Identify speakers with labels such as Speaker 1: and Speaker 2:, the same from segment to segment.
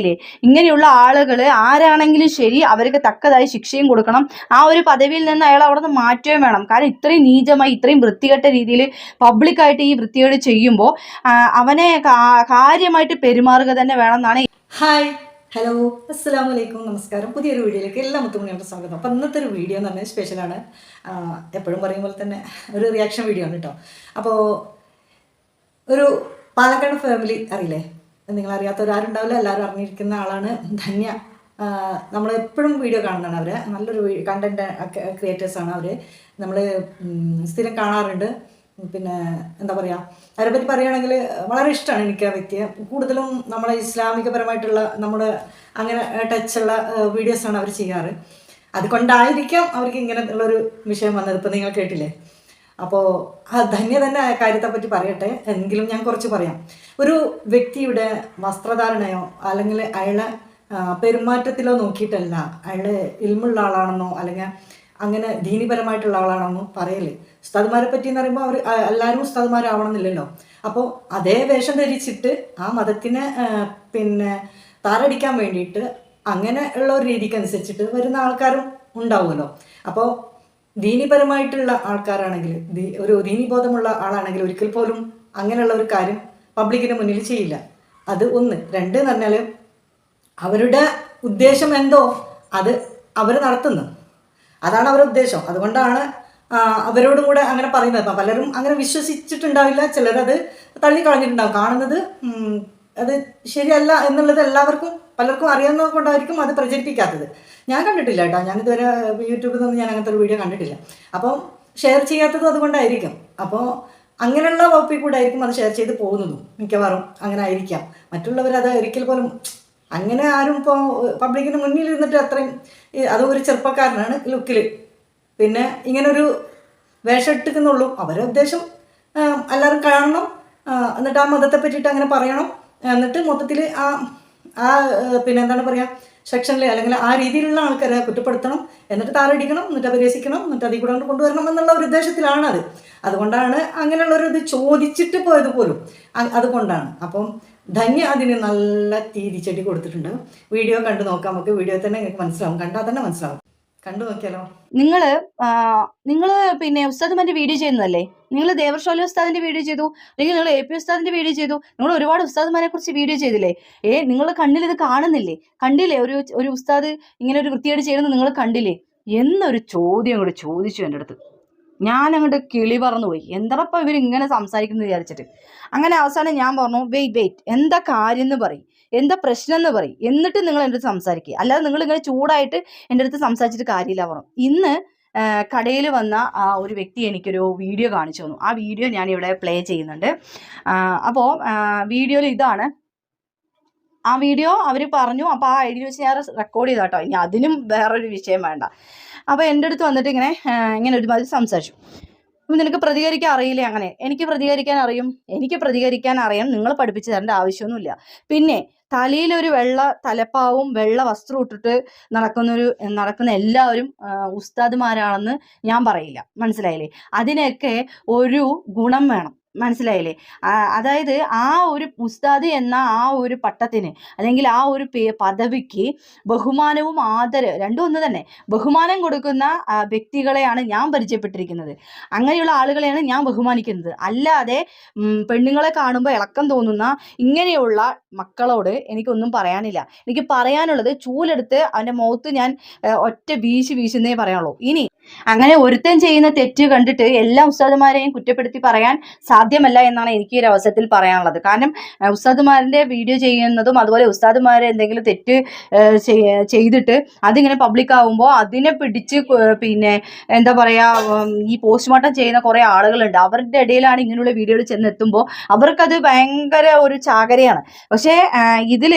Speaker 1: ഇല്ലേ ഇങ്ങനെയുള്ള ആളുകൾ ആരാണെങ്കിലും ശരി അവർക്ക് തക്കതായ ശിക്ഷയും കൊടുക്കണം. ആ ഒരു പദവിയിൽ നിന്ന് അയാൾ അവിടെ നിന്ന് മാറ്റുകയും വേണം. കാരണം ഇത്രയും നീചമായി ഇത്രയും വൃത്തികെട്ട രീതിയിൽ പബ്ലിക്കായിട്ട് ഈ വൃത്തികേട് ചെയ്യുമ്പോൾ അവനെ കാര്യമായിട്ട് പെരുമാറുക തന്നെ വേണം എന്നാണ്
Speaker 2: ഹായ് ഹലോ അസ്സാം വലൈക്കും നമസ്കാരം. പുതിയൊരു വീഡിയോയിലേക്ക് എല്ലാ മുത്തുമണിയുടെ സ്വാഗതം. അപ്പം ഇന്നത്തെ ഒരു വീഡിയോ എന്ന് പറഞ്ഞാൽ സ്പെഷ്യലാണ് എപ്പോഴും പറയും പോലെ തന്നെ ഒരു റിയാക്ഷൻ വീഡിയോ ആണ് കേട്ടോ അപ്പോൾ ഒരു പാലക്കാട് ഫാമിലി അറിയില്ലേ? നിങ്ങൾ അറിയാത്തവരാരുണ്ടാവില്ല എല്ലാവരും അറിഞ്ഞിരിക്കുന്ന ആളാണ് ധന്യ. നമ്മൾ എപ്പോഴും വീഡിയോ കാണുന്നതാണ് അവരെ. നല്ലൊരു കണ്ടന്റ് ക്രിയേറ്റേഴ്സാണ് അവർ നമ്മൾ സ്ഥിരം കാണാറുണ്ട്. പിന്നെ എന്താ പറയുക അവരെ പറ്റി പറയുകയാണെങ്കിൽ വളരെ ഇഷ്ടമാണ് എനിക്ക് ആ വ്യക്തിയെ. കൂടുതലും നമ്മളെ ഇസ്ലാമികപരമായിട്ടുള്ള നമ്മുടെ അങ്ങനെ ടച്ചുള്ള വീഡിയോസാണ് അവർ ചെയ്യാറ്. അതുകൊണ്ടായിരിക്കാം അവർക്ക് ഇങ്ങനെ ഉള്ളൊരു വിഷയം വന്നത്. ഇപ്പം നിങ്ങൾ കേട്ടില്ലേ? അപ്പോൾ ആ ധന്യ തന്നെ ആ കാര്യത്തെ പറ്റി പറയട്ടെ. എങ്കിലും ഞാൻ കുറച്ച് പറയാം. ഒരു വ്യക്തിയുടെ വസ്ത്രധാരണയോ അല്ലെങ്കിൽ അയാളെ പെരുമാറ്റത്തിലോ നോക്കിയിട്ടല്ല അയാൾ ഇൽമുള്ള ആളാണെന്നോ അല്ലെങ്കിൽ അങ്ങനെ ദീനിപരമായിട്ടുള്ള ആളാണെന്നോ പറയൽ. ഉസ്താദ്മാരെ പറ്റി എന്ന് പറയുമ്പോൾ അവർ എല്ലാവരും ഉസ്താദ്മാരാവണമെന്നില്ലല്ലോ. അപ്പോൾ അതേ വേഷം ധരിച്ചിട്ട് ആ മതത്തിനെ പിന്നെ താരടിക്കാൻ വേണ്ടിയിട്ട് അങ്ങനെ ഉള്ള ഒരു രീതിക്ക് അനുസരിച്ചിട്ട് വരുന്ന ആൾക്കാരും ഉണ്ടാവുമല്ലോ. അപ്പോൾ ദീനിപരമായിട്ടുള്ള ആൾക്കാരാണെങ്കിൽ ഒരു ദീനിബോധമുള്ള ആളാണെങ്കിൽ ഒരിക്കൽ പോലും അങ്ങനെയുള്ള ഒരു കാര്യം പബ്ലിക്കിന് മുന്നിൽ ചെയ്യില്ല. അത് ഒന്ന്. രണ്ട് എന്ന് പറഞ്ഞാൽ അവരുടെ ഉദ്ദേശം എന്തോ അത് അവർ നടത്തുന്നു. അതാണ് അവരുടെ ഉദ്ദേശം. അതുകൊണ്ടാണ് അവരോടും കൂടെ അങ്ങനെ പറയുന്നത്. അപ്പം പലരും അങ്ങനെ വിശ്വസിച്ചിട്ടുണ്ടാവില്ല. ചിലരത് തള്ളിക്കളഞ്ഞിട്ടുണ്ടാവും. കാണുന്നത് അത് ശരിയല്ല എന്നുള്ളത് എല്ലാവർക്കും പലർക്കും അറിയാവുന്നത് കൊണ്ടായിരിക്കും അത് പ്രചരിപ്പിക്കാത്തത്. ഞാൻ കണ്ടിട്ടില്ല കേട്ടോ. ഞാനിതുവരെ യൂട്യൂബിൽ നിന്ന് ഞാൻ അങ്ങനത്തെ ഒരു വീഡിയോ കണ്ടിട്ടില്ല. അപ്പം ഷെയർ ചെയ്യാത്തതും അതുകൊണ്ടായിരിക്കും. അപ്പോൾ അങ്ങനെയുള്ള വകുപ്പിൽ കൂടെ ആയിരിക്കും അത് ഷെയർ ചെയ്ത് പോകുന്നതും മിക്കവാറും അങ്ങനെ ആയിരിക്കാം. മറ്റുള്ളവർ അത് ഒരിക്കൽ പോലും അങ്ങനെ ആരും ഇപ്പോൾ പബ്ലിക്കിന് മുന്നിൽ ഇരുന്നിട്ട് അത്രയും അതും ഒരു ചെറുപ്പക്കാരനാണ് ലുക്കിൽ പിന്നെ ഇങ്ങനൊരു വേഷം ഇട്ടിക്കുന്നുള്ളൂ അവരെ ഉദ്ദേശം എല്ലാവരും കാണണം. എന്നിട്ട് ആ മതത്തെ പറ്റിയിട്ട് അങ്ങനെ പറയണം. എന്നിട്ട് മൊത്തത്തിൽ ആ ആ പിന്നെ എന്താണ് പറയുക സെക്ഷനിൽ അല്ലെങ്കിൽ ആ രീതിയിലുള്ള ആൾക്കാരെ കുറ്റപ്പെടുത്തണം എന്നിട്ട് താറടിക്കണം എന്നിട്ട് പരിഹസിക്കണം എന്നിട്ട് അതിൽ കൂടെ കൊണ്ടുവരണം എന്നുള്ള ഒരു ഉദ്ദേശത്തിലാണ് അത്. അതുകൊണ്ടാണ് അങ്ങനെയുള്ളൊരു ഇത് ചോദിച്ചിട്ട് പോയത് പോലും. അതുകൊണ്ടാണ്. അപ്പം ധന്യ അതിന് നല്ല തീരിച്ചടി കൊടുത്തിട്ടുണ്ട്. വീഡിയോ കണ്ടു നോക്കാം. നമുക്ക് വീഡിയോ തന്നെ നിങ്ങൾക്ക് മനസ്സിലാവും. കണ്ടാൽ തന്നെ മനസ്സിലാവും. കണ്ടു നോക്കിയാലോ?
Speaker 1: നിങ്ങൾ നിങ്ങൾ പിന്നെ ഉസ്താദ്മാന്റെ വീഡിയോ ചെയ്യുന്നതല്ലേ? നിങ്ങൾ ദേവർഷോല ഉസ്താദിന്റെ വീഡിയോ ചെയ്തു അല്ലെങ്കിൽ നിങ്ങൾ എ പി ഉസ്താദിന്റെ വീഡിയോ ചെയ്തു നിങ്ങൾ ഒരുപാട് ഉസ്താദ്മാരെ കുറിച്ച് വീഡിയോ ചെയ്തില്ലേ? ഏ നിങ്ങൾ കണ്ണിൽ ഇത് കാണുന്നില്ലേ? കണ്ടില്ലേ? ഒരു ഒരു ഉസ്താദ് ഇങ്ങനെ ഒരു വൃത്തിയായിട്ട് ചെയ്യുന്നത് നിങ്ങൾ കണ്ടില്ലേ? എന്നൊരു ചോദ്യം അങ്ങോട്ട് ചോദിച്ചു എന്റെ അടുത്ത്. ഞാൻ അങ്ങോട്ട് കിളി പറന്നു പോയി. എന്തറപ്പം ഇവർ ഇങ്ങനെ സംസാരിക്കുന്നത് വിചാരിച്ചിട്ട്? അങ്ങനെ അവസാനം ഞാൻ പറഞ്ഞു വെയിറ്റ് വെയിറ്റ് എന്താ കാര്യം എന്ന് പറയും. എന്താ പ്രശ്നം എന്ന് പറയും. എന്നിട്ട് നിങ്ങൾ എന്റെ അടുത്ത് സംസാരിക്കുക. അല്ലാതെ നിങ്ങൾ ഇങ്ങനെ ചൂടായിട്ട് എന്റെ അടുത്ത് സംസാരിച്ചിട്ട് കാര്യമില്ല പറഞ്ഞു ഇന്ന് കടയിൽ വന്ന ആ ഒരു വ്യക്തി എനിക്കൊരു വീഡിയോ കാണിച്ചു തന്നു. ആ വീഡിയോ ഞാൻ ഇവിടെ പ്ലേ ചെയ്യുന്നുണ്ട്. അപ്പോൾ വീഡിയോയിൽ ഇതാണ്. ആ വീഡിയോ അവർ പറഞ്ഞു. അപ്പോൾ ആ ഐഡിയ വെച്ച് ഞാൻ റെക്കോർഡ് ചെയ്താട്ടോ ഇനി അതിനും വേറൊരു വിഷയം വേണ്ട. അപ്പോൾ എന്റെ അടുത്ത് വന്നിട്ട് ഇങ്ങനെ ഇങ്ങനെ ഒരുമാതിരി സംസാരിച്ചു. അപ്പം നിനക്ക് പ്രതികരിക്കാൻ അറിയില്ല അങ്ങനെ? എനിക്ക് പ്രതികരിക്കാൻ അറിയും. എനിക്ക് പ്രതികരിക്കാൻ അറിയാം. നിങ്ങൾ പഠിപ്പിച്ചു തരേണ്ട ആവശ്യമൊന്നുമില്ല. പിന്നെ തലയിൽ ഒരു വെള്ള തലപ്പാവും വെള്ള വസ്ത്രം ഇട്ടിട്ട് നടക്കുന്നൊരു നടക്കുന്ന എല്ലാവരും ഉസ്താദ്മാരാണെന്ന് ഉസ്താദുമാരാണെന്ന് ഞാൻ പറയില്ല. മനസ്സിലായില്ലേ? അതിനൊക്കെ ഒരു ഗുണം വേണം. മനസ്സിലായില്ലേ? അതായത് ആ ഒരു ഉസ്താദ് എന്ന ആ ഒരു പട്ടത്തിന് അല്ലെങ്കിൽ ആ ഒരു പദവിക്ക് ബഹുമാനവും ആദര രണ്ടും ഒന്ന് തന്നെ ബഹുമാനം കൊടുക്കുന്ന വ്യക്തികളെയാണ് ഞാൻ പരിചയപ്പെട്ടിരിക്കുന്നത്. അങ്ങനെയുള്ള ആളുകളെയാണ് ഞാൻ ബഹുമാനിക്കുന്നത്. അല്ലാതെ പെണ്ണുങ്ങളെ കാണുമ്പോൾ ഇളക്കം തോന്നുന്ന ഇങ്ങനെയുള്ള മക്കളോട് എനിക്കൊന്നും പറയാനില്ല. എനിക്ക് പറയാനുള്ളത് ചൂലെടുത്ത് അവന്റെ മുഖത്ത് ഞാൻ ഒറ്റ വീശി വീശുന്നേ പറയാനുള്ളൂ. ഇനി അങ്ങനെ ഒരുത്തൻ ചെയ്യുന്ന തെറ്റ് കണ്ടിട്ട് എല്ലാ ഉസ്താദുമാരെയും കുറ്റപ്പെടുത്തി പറയാൻ സാധ്യമല്ല എന്നാണ് എനിക്ക് ഈ ഒരു അവസരത്തിൽ പറയാനുള്ളത്. കാരണം ഉസ്താദുമാരുടെ വീഡിയോ ചെയ്യുന്നതും അതുപോലെ ഉസ്താദുമാരെ എന്തെങ്കിലും തെറ്റ് ചെയ്തിട്ട് അതിങ്ങനെ പബ്ലിക് ആവുമ്പോൾ അതിനെ പിടിച്ച് പിന്നെ എന്താ പറയുക ഈ പോസ്റ്റ്മോർട്ടം ചെയ്യുന്ന കുറേ ആളുകളുണ്ട്. അവരുടെ ഇടയിലാണ് ഇങ്ങനെയുള്ള വീഡിയോകൾ ചെന്നെത്തുമ്പോൾ അവർക്കത് ഭയങ്കര ഒരു ചാകരയാണ്. പക്ഷേ ഇതിൽ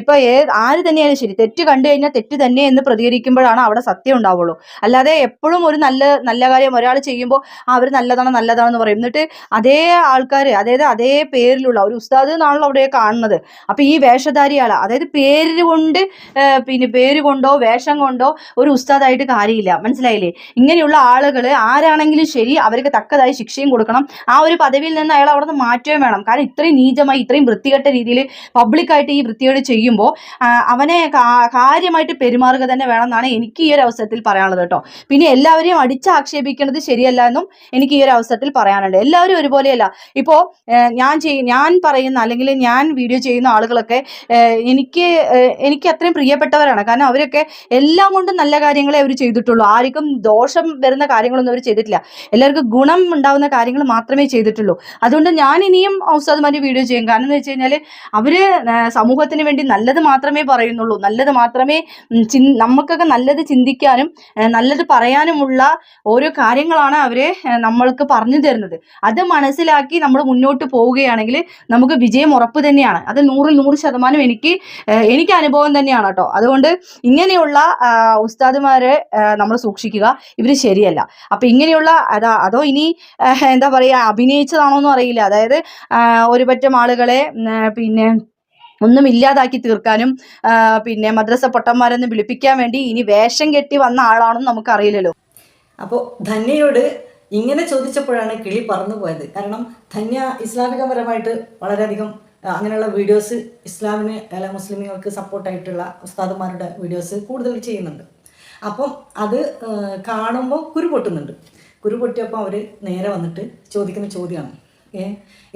Speaker 1: ഇപ്പൊ ഏത് ആര് തന്നെയാണ് ശരി തെറ്റ് കണ്ടു കഴിഞ്ഞാൽ തെറ്റ് തന്നെ എന്ന് പ്രതികരിക്കുമ്പോഴാണ് അവിടെ സത്യം ഉണ്ടാവുള്ളൂ. അല്ലാതെ എപ്പോഴും ഒരു നല്ല നല്ല കാര്യം ഒരാൾ ചെയ്യുമ്പോൾ അവർ നല്ലതാണ് നല്ലതാണെന്ന് പറയും. എന്നിട്ട് അതേ ആൾക്കാർ അതായത് അതേ പേരിലുള്ള ഒരു ഉസ്താദ് എന്നാണല്ലോ അവിടെ കാണുന്നത്. അപ്പം ഈ വേഷധാരിയാള അതായത് പേര് കൊണ്ട് പിന്നെ പേര് കൊണ്ടോ വേഷം കൊണ്ടോ ഒരു ഉസ്താദായിട്ട് കാര്യമില്ല. മനസ്സിലായില്ലേ? ഇങ്ങനെയുള്ള ആളുകൾ ആരാണെങ്കിലും ശരി അവർക്ക് തക്കതായ ശിക്ഷയും കൊടുക്കണം. ആ ഒരു പദവിയിൽ നിന്ന് അയാൾ അവിടെ നിന്ന് മാറ്റുകയും വേണം. കാരണം ഇത്രയും നീചമായി ഇത്രയും വൃത്തികെട്ട രീതിയിൽ പബ്ലിക്കായിട്ട് ഈ വൃത്തികേട് ചെയ്യുമ്പോൾ അവനെ കാര്യമായിട്ട് പെരുമാറുക തന്നെ വേണം എന്നാണ് എനിക്ക് ഈ ഒരു അവസരത്തിൽ പറയാനുള്ളത് കേട്ടോ. പിന്നെ എല്ലാവരെയും അടിച്ചാക്ഷേപിക്കുന്നത് ശരിയല്ല എന്നും എനിക്ക് ഈ ഒരു അവസരത്തിൽ പറയാനുണ്ട്. എല്ലാവരും ഒരുപോലെയല്ല. ഇപ്പോൾ ഞാൻ ചെയ്യ ഞാൻ പറയുന്ന അല്ലെങ്കിൽ ഞാൻ വീഡിയോ ചെയ്യുന്ന ആളുകളൊക്കെ എനിക്ക് എനിക്ക് അത്രയും പ്രിയപ്പെട്ടവരാണ്. കാരണം അവരൊക്കെ എല്ലാം കൊണ്ടും നല്ല കാര്യങ്ങളെ അവർ ചെയ്തിട്ടുള്ളൂ. ആർക്കും ദോഷം വരുന്ന കാര്യങ്ങളൊന്നും അവർ ചെയ്തിട്ടില്ല. എല്ലാവർക്കും ഗുണം ഉണ്ടാവുന്ന കാര്യങ്ങൾ മാത്രമേ ചെയ്തിട്ടുള്ളൂ. അതുകൊണ്ട് ഞാൻ ഇനിയും ഔസ്താദ്മാരുടെ വീഡിയോ ചെയ്യും. കാരണം എന്ന് വെച്ച് കഴിഞ്ഞാൽ അവർ സമൂഹത്തിന് വേണ്ടി നല്ലത് മാത്രമേ പറയുന്നുള്ളൂ. നല്ലത് മാത്രമേ നമുക്കൊക്കെ നല്ലത് ചിന്തിക്കാനും നല്ലത് നല്ലത് പറയാനുമുള്ള ഓരോ കാര്യങ്ങളാണ് അവരെ നമ്മൾക്ക് പറഞ്ഞു തരുന്നത്. അത് മനസ്സിലാക്കി നമ്മൾ മുന്നോട്ട് പോവുകയാണെങ്കിൽ നമുക്ക് വിജയം ഉറപ്പ് തന്നെയാണ്. അത് നൂറിൽ നൂറ് ശതമാനം എനിക്ക് എനിക്ക് അനുഭവം തന്നെയാണ് കേട്ടോ. അതുകൊണ്ട് ഇങ്ങനെയുള്ള ഉസ്താദുമാരെ നമ്മൾ സൂക്ഷിക്കുക. ഇവർ ശരിയല്ല. അപ്പൊ ഇങ്ങനെയുള്ള അതാ അതോ ഇനി എന്താ പറയാ അഭിനയിച്ചതാണോ എന്നും അറിയില്ല. അതായത് ഒരുപറ്റം ഒരു പറ്റം ആളുകളെ പിന്നെ ഒന്നും ഇല്ലാതാക്കി തീർക്കാനും പിന്നെ മദ്രസ പൊട്ടന്മാരെന്ന് വിളിപ്പിക്കാൻ വേണ്ടി ഇനി വേഷം കെട്ടി വന്ന ആളാണെന്ന് നമുക്ക് അറിയില്ലല്ലോ
Speaker 2: അപ്പോൾ ധന്യയോട് ഇങ്ങനെ ചോദിച്ചപ്പോഴാണ് കിളി പറന്നു പോയത്. കാരണം ധന്യ ഇസ്ലാമികപരമായിട്ട് വളരെയധികം അങ്ങനെയുള്ള വീഡിയോസ് ഇസ്ലാമിന് അല്ല മുസ്ലിമുകൾക്ക് സപ്പോർട്ടായിട്ടുള്ള ഉസ്താദുമാരുടെ വീഡിയോസ് കൂടുതൽ ചെയ്യുന്നുണ്ട്. അപ്പം അത് കാണുമ്പോൾ കുരു പൊട്ടുന്നുണ്ട്. കുരു പൊട്ടിയപ്പോൾ അവർ നേരെ വന്നിട്ട് ചോദിക്കുന്ന ചോദ്യമാണ്.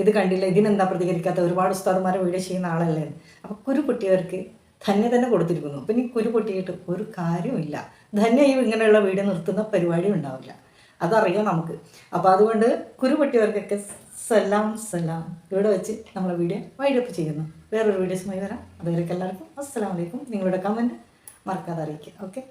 Speaker 2: ഇത് കണ്ടില്ല ഇതിനെന്താ പ്രതികരിക്കാത്ത? ഒരുപാട് ഉസ്താദുമാരെ വീഡിയോ ചെയ്യുന്ന ആളല്ലേ? അപ്പോൾ കുരു പൊട്ടിയവർക്ക് ധന്യ തന്നെ കൊടുത്തിരിക്കുന്നു. അപ്പം ഇനി കുരു പൊട്ടിയിട്ട് ഒരു കാര്യമില്ല ധന്യ ഈ ഇങ്ങനെയുള്ള വീഡിയോ നിർത്തുന്ന പരിപാടി ഉണ്ടാവില്ല. അതറിയാം നമുക്ക്. അപ്പോൾ അതുകൊണ്ട് കുരു പൊട്ടിയവർക്കൊക്കെ സലാം സലാം. ഇവിടെ വെച്ച് നമ്മളെ വീഡിയോ വൈഡപ്പ് ചെയ്യുന്നു. വേറൊരു വീഡിയോസുമായി വരാം. അതുവരെയൊക്കെ എല്ലാവർക്കും അസ്സലാമലൈക്കും നിങ്ങളുടെ കമന്റ് മറക്കാതെ അറിയിക്കുക. ഓക്കെ